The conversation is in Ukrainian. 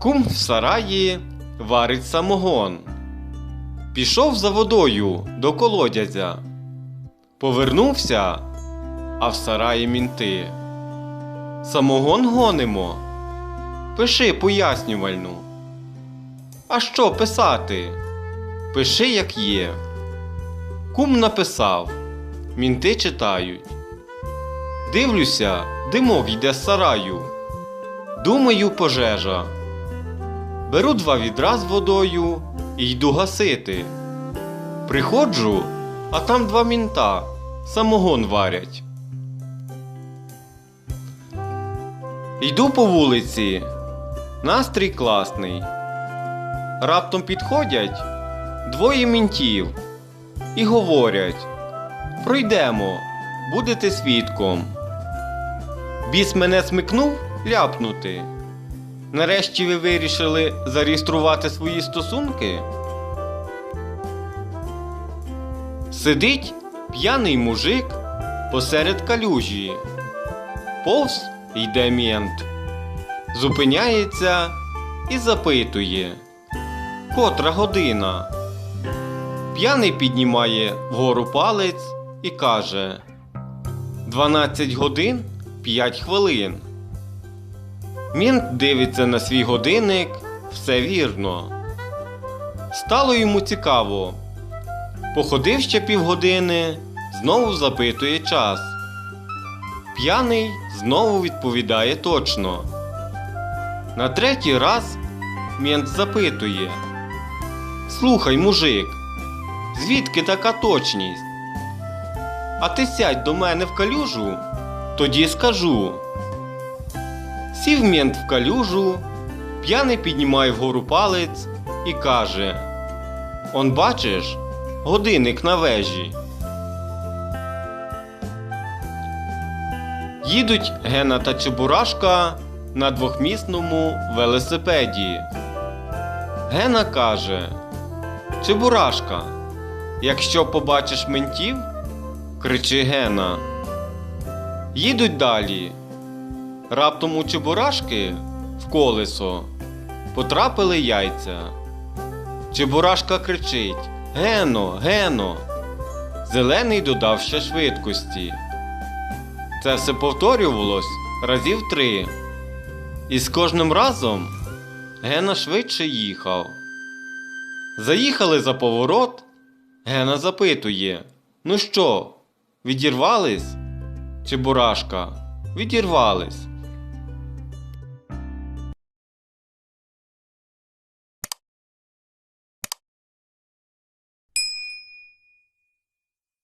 Кум в сараї варить самогон. Пішов за водою до колодязя. Повернувся, а в сараї мінти. Самогон гонимо. Пиши пояснювальну. А що писати? Пиши, як є. Кум написав. Мінти читають. Дивлюся, димок йде з сараю. Думаю, пожежа. Беру два відра з водою і йду гасити. Приходжу, а там два мінта самогон варять. Йду по вулиці. Настрій класний. Раптом підходять двоє мінтів і говорять: Пройдемо, будете свідком. Біс мене смикнув ляпнути. Нарешті ви вирішили зареєструвати свої стосунки? Сидить п'яний мужик посеред калюжі. Повз йде мент. Зупиняється і запитує. Котра година? П'яний піднімає вгору палець і каже: Дванадцять годин п'ять хвилин. Мінт дивиться на свій годинник, все вірно. Стало йому цікаво. Походив ще півгодини, знову запитує час. П'яний знову відповідає точно. На третій раз мент запитує: Слухай, мужик, звідки така точність? А ти сядь до мене в калюжу, тоді скажу. Сів мент в калюжу, п'яний піднімає вгору палець і каже: Он бачиш, годинник на вежі. Їдуть Гена та Чебурашка на двохмісному велосипеді. Гена каже: Чебурашка, якщо побачиш ментів, кричи Гена. Їдуть далі. Раптом у Чебурашки в колесо потрапили яйця. Чебурашка кричить Гено, Гено. Зелений додав ще швидкості. Це все повторювалось разів три. І з кожним разом Гена швидше їхав. Заїхали за поворот. Гена запитує: Ну що, відірвались? Чебурашка, відірвались.